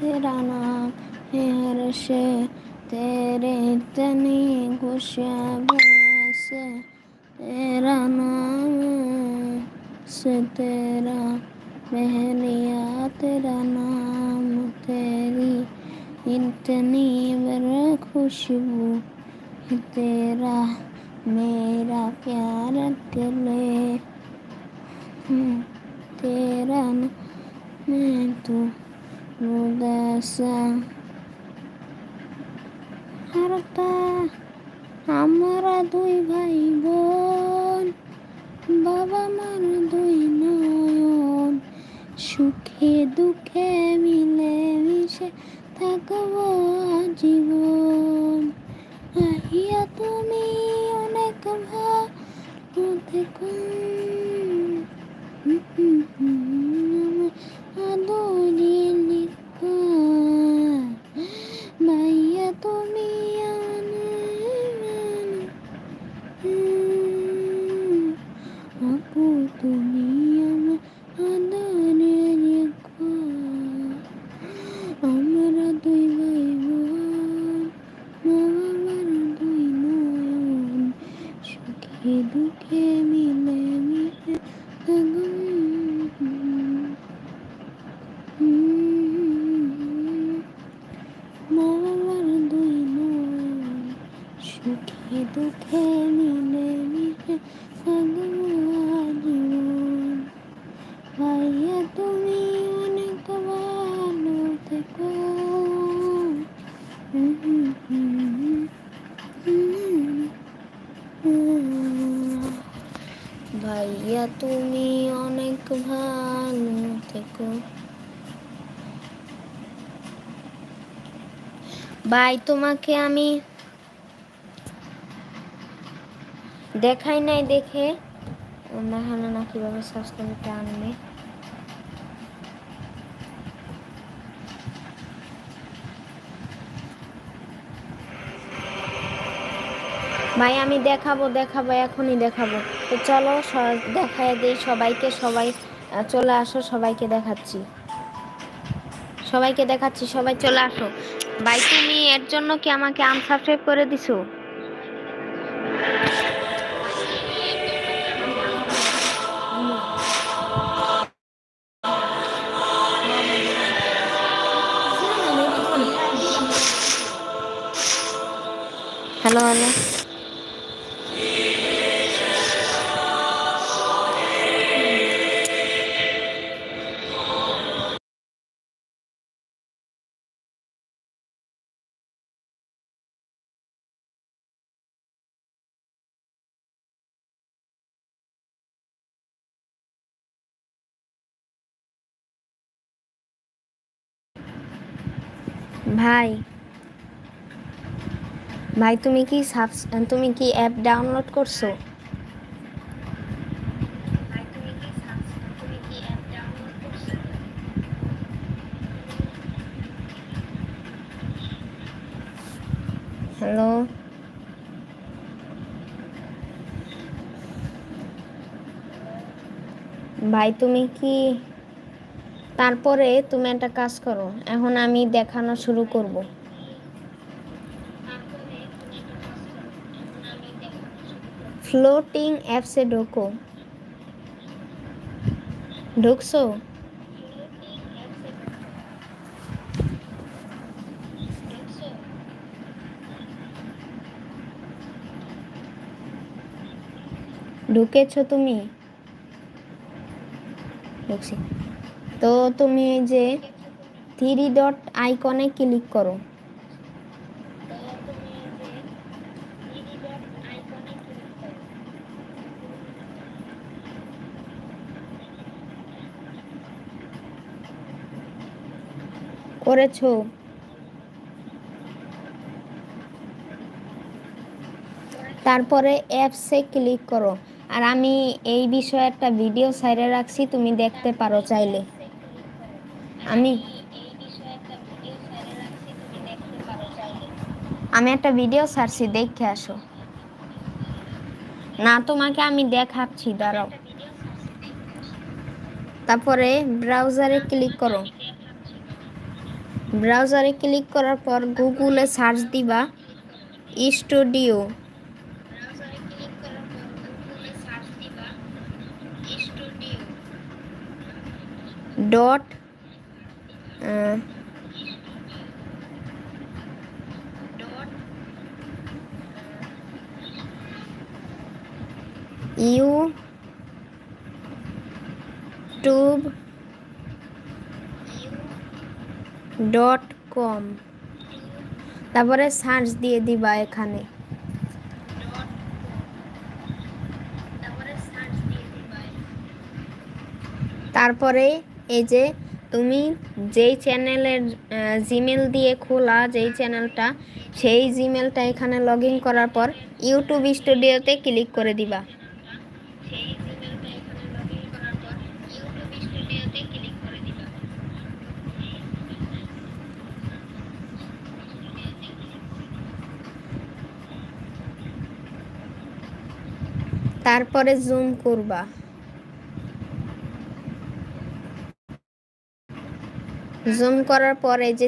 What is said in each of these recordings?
तेरा नाम है हर्ष तेरे इतनी खुशियाँ से तेरा नाम से तेरा बहरिया, तेरा नाम तेरी इतनी बर खुशबू तू উদাসা হারতা আমরা দুই ভাই বোন বাবা মার দুই নয়ন সুখে দুঃখে মিলে মিশে থাকব জীবন আহিয়া তুমি অনেক ভালো থেকো আদরিলি ভাইয়া তুমি আপু তুমি আমার আদরের আমরা দুই ভাই বোন দুই নয়ন সুখে দুঃখে মিলে থাকব মামার দুই নয়ন সুখে দুঃখে মিলে মিশে থাকব আজীবন ভাইয়া তুমি অনেক ভালো থেকো ভাইয়া তুমি অনেক ভালো থেকো ভাই, তোমাকে আমি দেখাই নাই দেখে। দেখানো না কীভাবে সাবস্ক্রাইবটা আনবে ভাই, আমি দেখাবো দেখাবো, এখনই দেখাবো। তো চলো দেখায় দেই সবাইকে, সবাই চলে আসো, সবাইকে দেখাচ্ছি। সবাইকে দেখাচ্ছি, সবাই চলে আসো। ভাই তুমি এর জন্য কি আমাকে আনসাবস্ক্রাইব করে দিছো? ভাই। ভাই তুমি কি সাবস তুমি কি অ্যাপ ডাউনলোড করছ? হ্যালো। ভাই তুমি কি তারপরে তুমি একটা কাজ করো, এখন আমি দেখানো শুরু করব। ফ্লোটিং অ্যাপসে ঢোকো। ঢুকছো? ঢুকেছো তুমি? ঢুকছি। তো তুমি এই যে থ্রি ডট আইকনে ক্লিক করো। করেছ? তারপরে অ্যাপসে ক্লিক করো। আর আমি এই বিষয়ে একটা ভিডিও সাইডে রাখছি, তুমি দেখতে পারো চাইলে। আমি আমি একটা ভিডিও ছাড়ছি, দেখে আসো। না, তোমাকে আমি দেখাচ্ছি, দাঁড়াও। তারপরে ব্রাউজারে ক্লিক করো। ব্রাউজারে ক্লিক করার পর গুগলে সার্চ দিবা studio dot YouTube dot com তারপরে সার্চ দিয়ে দিবা এখানে। তারপরে এই যে তুমি যেই চ্যানেলের জিমেল দিয়ে খোলা যেই চ্যানেলটা, সেই জিমেলটা এখানে লগ ইন করার পর ইউটিউব স্টুডিওতে ক্লিক করে দিবা। তারপরে জুম করবা। জুম করার পরে যে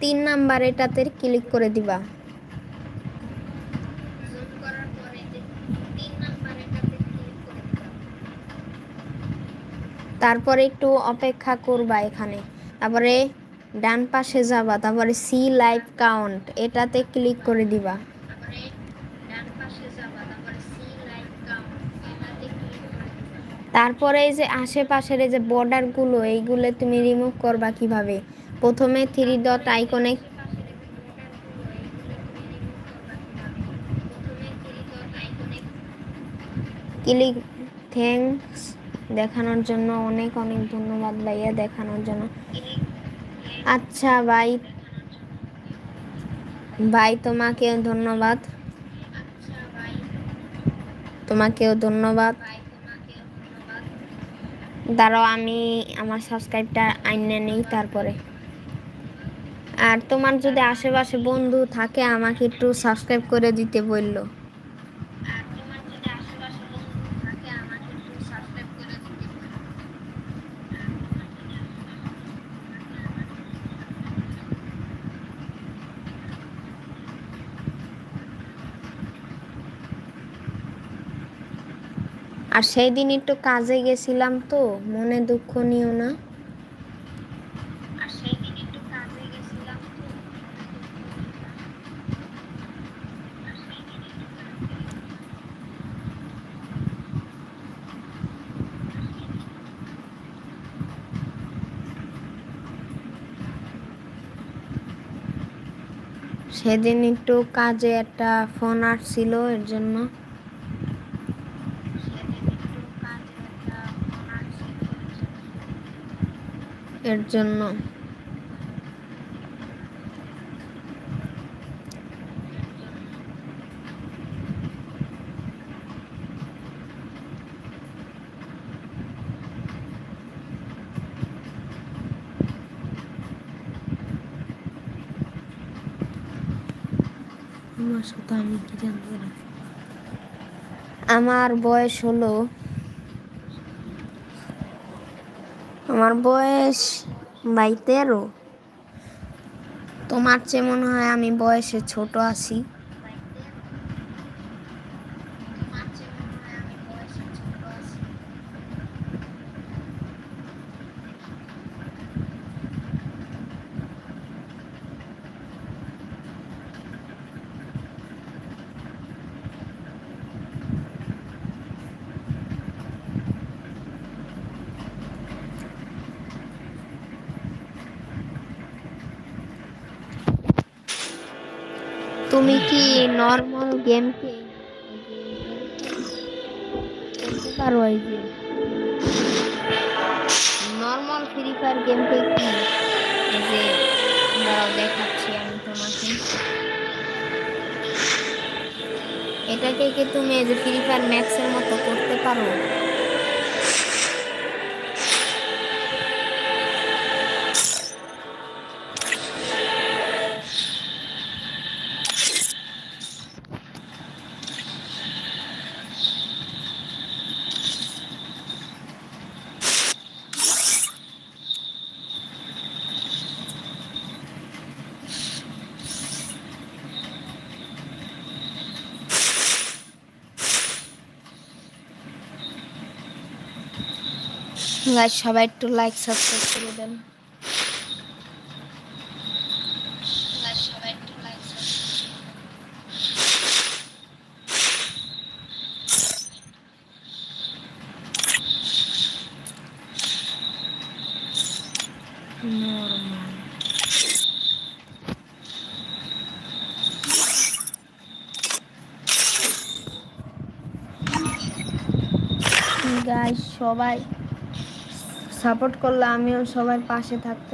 তিন নাম্বার এটাতে ক্লিক করে দিবা। তারপরে একটু অপেক্ষা করবা এখানে। তারপরে ডান পাশে যাবা তারপরে সি লাইভ কাউন্ট এটাতে ক্লিক করে দিবা। তারপরে এই যে আশেপাশের এই যে বর্ডারগুলো এইগুলো তুমি রিমুভ করবা কীভাবে? প্রথমে থ্রি ডট আইকনে ক্লিক থ্যাঙ্কস দেখানোর জন্য অনেক অনেক ধন্যবাদ ভাইয়া দেখানোর জন্য। আচ্ছা ভাই ভাই তোমাকেও ধন্যবাদ। তোমাকেও ধন্যবাদ। দাঁড়াও, আমি আমার সাবস্ক্রাইবটা আইনে নেই তারপরে। আর তোমার যদি আশেপাশে বন্ধু থাকে, আমাকে একটু সাবস্ক্রাইব করে দিতে বলল। আর সেই দিন একটু কাজে গেছিলাম তো মনে দুঃখ নিও না। সেদিন একটু কাজে একটা ফোন আসছিল এর জন্য। এর জন্য। আমার আমি আমার বয়স হলো আমার বয়স বাই তেরো। তোমার চেয়ে মনে হয় আমি বয়সে ছোট আছি। তুমি কি নর্মাল গেমকে পারো এই যে? নর্মাল ফ্রি ফায়ার গেমকে কি যে দাঁড়াও, দেখাচ্ছি আমি তোমাকে। এটাকে কি তুমি যে ফ্রি ফায়ার ম্যাক্সের মতো করতে পারো? গাইস সবাই একটু লাইক সাবস্ক্রাইব করে দেন। Guys, সবাই একটু like, subscribe। Normal. গাইস সবাই সাপোর্ট করলে আমিও সবার পাশে থাকব।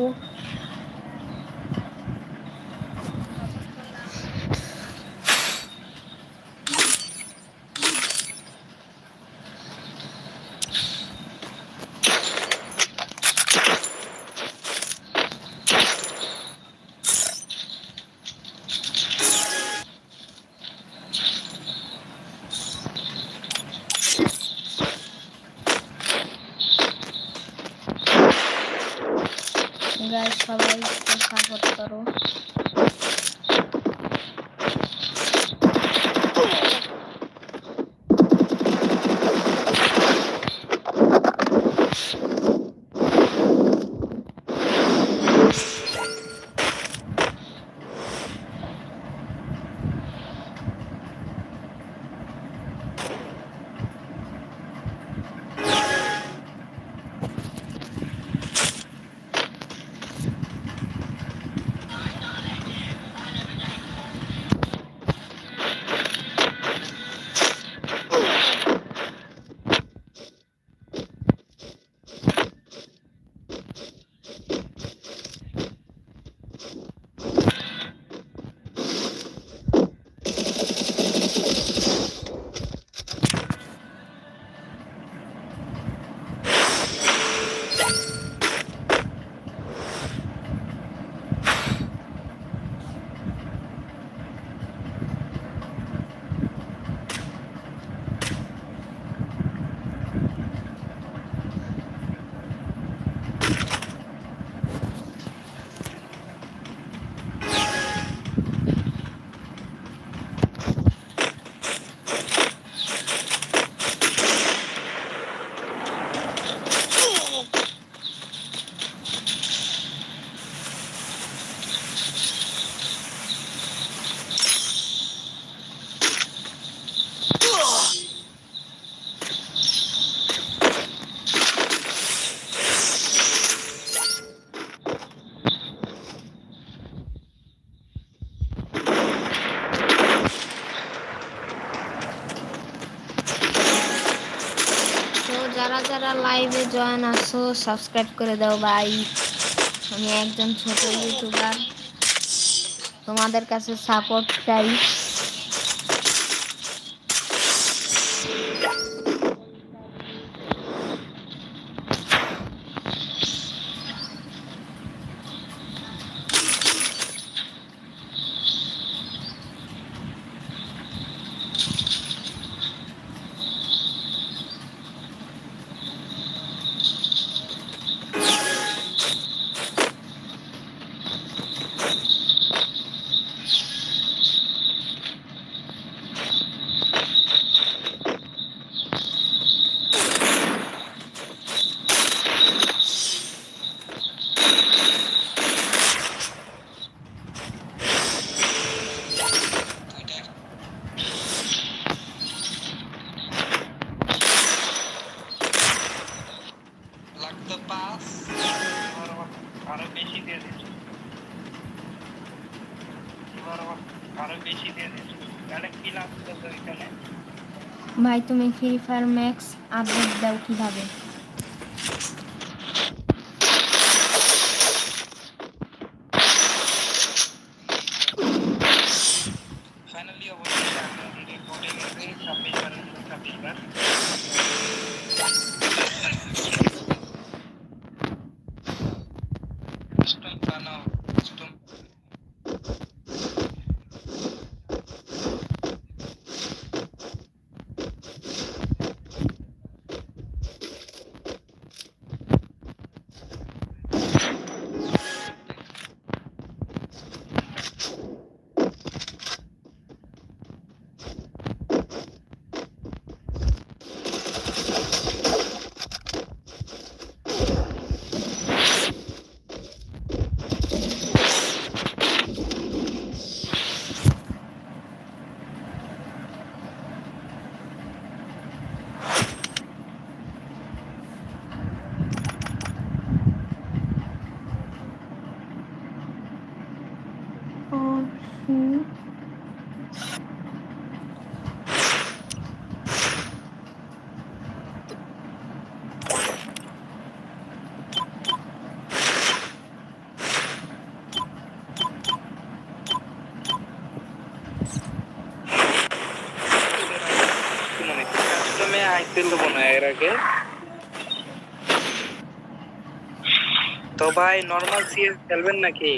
লাইভে জয়েন আসো সাবস্ক্রাইব করে দাও ভাই। আমি একজন ছোট ইউটিউবার তোমাদের কাছে সাপোর্ট চাই লাগতো পাঁচ এবার আবার আরও বেশি দিয়ে দিচ্ছি এবার আবার আরও বেশি দিয়ে দিচ্ছি তাহলে কি লাগতো তো এখানে ভাই তুমি ফ্রি ফায়ার ম্যাক্স আপডেট দাও কীভাবে? আইপিএল দেবো না এর আগে। তো ভাই নর্মাল সিএস খেলবেন নাকি?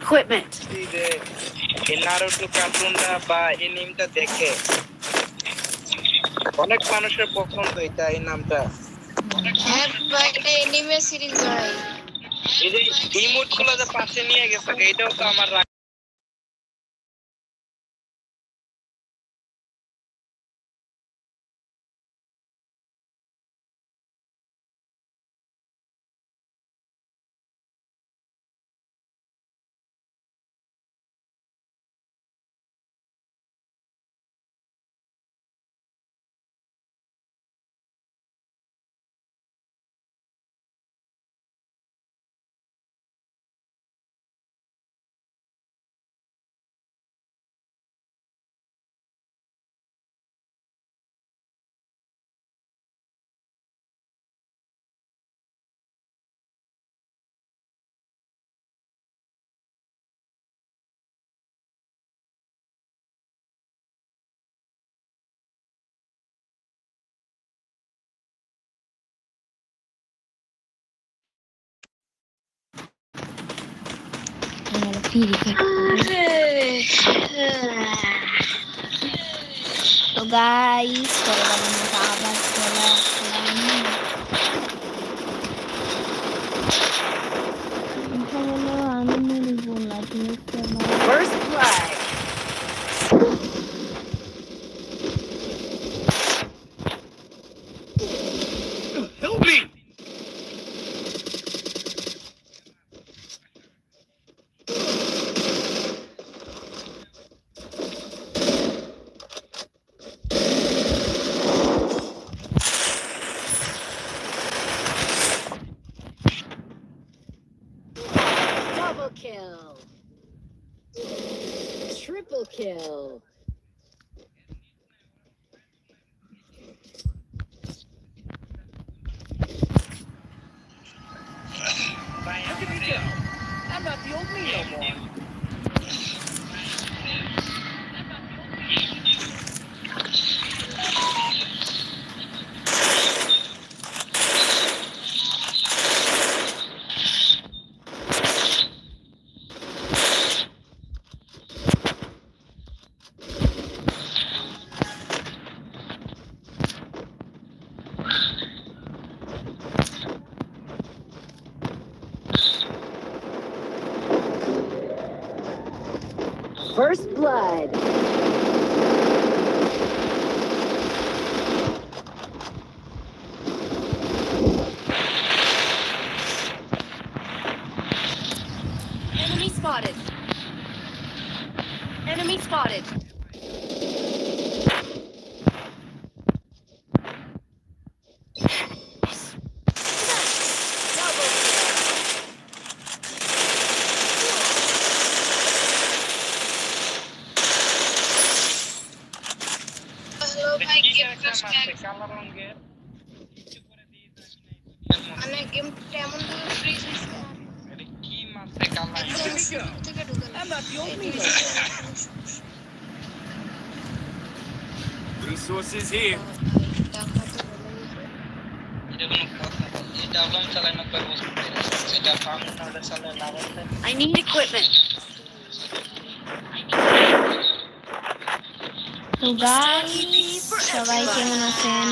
Equipment. এই নারুটো কার্টুনটা বা দেখে। অনেক মানুষের পছন্দ এটা এই নামটা। হ্যাঁ ভাই এটা এনিমে সিরিজ ভাই এই যে ইমোটগুলো যে পাশে নিয়ে গেছে এটাও তো আমার রাগ ফিরি তো গাইস মতো আবার চলে আসলাম Resources here. I need equipment. Guys, shall I give an open?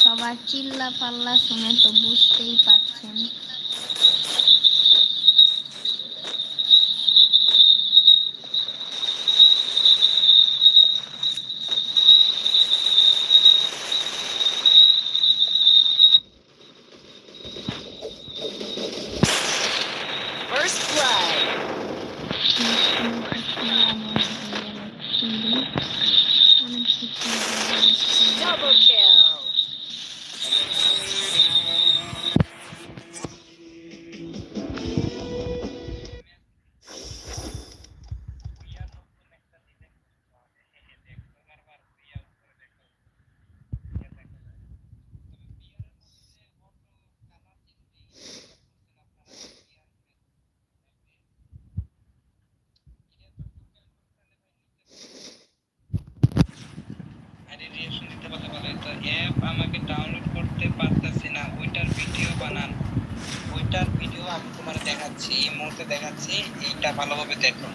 Shall I kill the palace and the boost 行 আমাকে ডাউনলোড করতে পারতেছি না, ওইটার ভিডিও বানান। ওইটার ভিডিও আমি তোমার দেখাচ্ছি, এই মুহূর্তে দেখাচ্ছি, এইটা ভালোভাবে দেখো।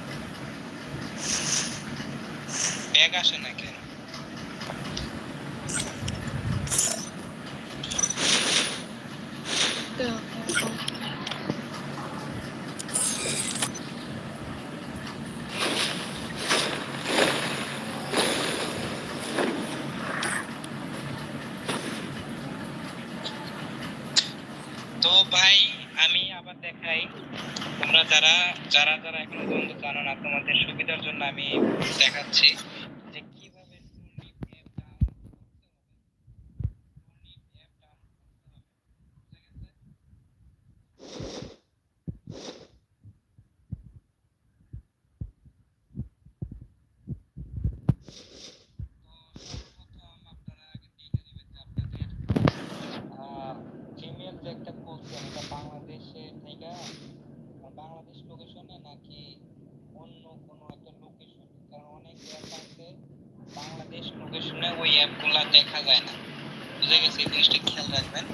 ব্যাগ আসে না কেন? যারা এখনও পর্যন্ত জানো না তোমাদের সুবিধার জন্য আমি দেখাচ্ছি। ওই ওই অ্যাপগুলা দেখা যায় না। বুঝে গেছে এই জিনিসটা খেয়াল রাখবেন।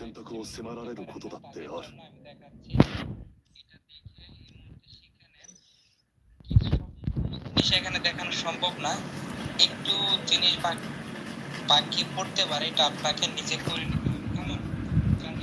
選択を迫られることだってある সেখানে দেখানো সম্ভব না। একটু জিনিস বাকি পড়তে পারে, এটা আপনাকে নিজে করে নিতে হবে। কারণ